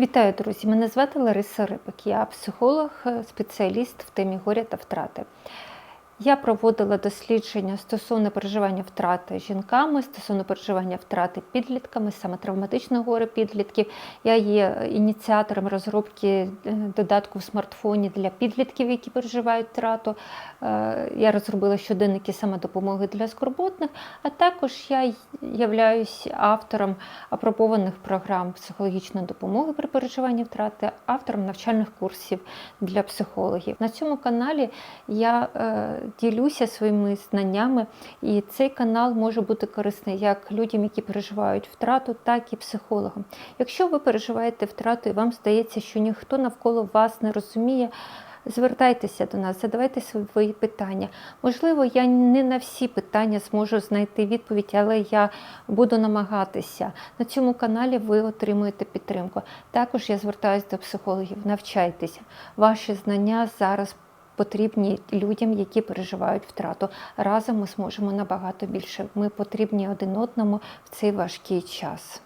Вітаю, друзі! Мене звати Лариса Рибик. Я психолог, е, спеціаліст в темі горя та втрати. Я проводила дослідження стосовно переживання втрати жінками, стосовно переживання втрати підлітками, саме травматичного горя підлітків. Я є ініціатором розробки е, додатку в смартфоні для підлітків, які переживають втрату. Е, Я розробила щоденники самодопомоги для скорботних, а також я являюсь автором апробованих програм психологічної допомоги при переживанні втрати, автором навчальних курсів для психологів. На цьому каналі я е, ділюся своїми знаннями, і цей канал може бути корисний як людям, які переживають втрату, так і психологам. Якщо ви переживаєте втрату і вам здається, що ніхто навколо вас не розуміє. Звертайтеся до нас, задавайте свої питання. Можливо, я не на всі питання зможу знайти відповідь, але я буду намагатися. На цьому каналі ви отримуєте підтримку. Також я звертаюся до психологів. Навчайтеся. Ваші знання зараз потрібні людям, які переживають втрату. Разом ми зможемо набагато більше. Ми потрібні один одному в цей важкий час.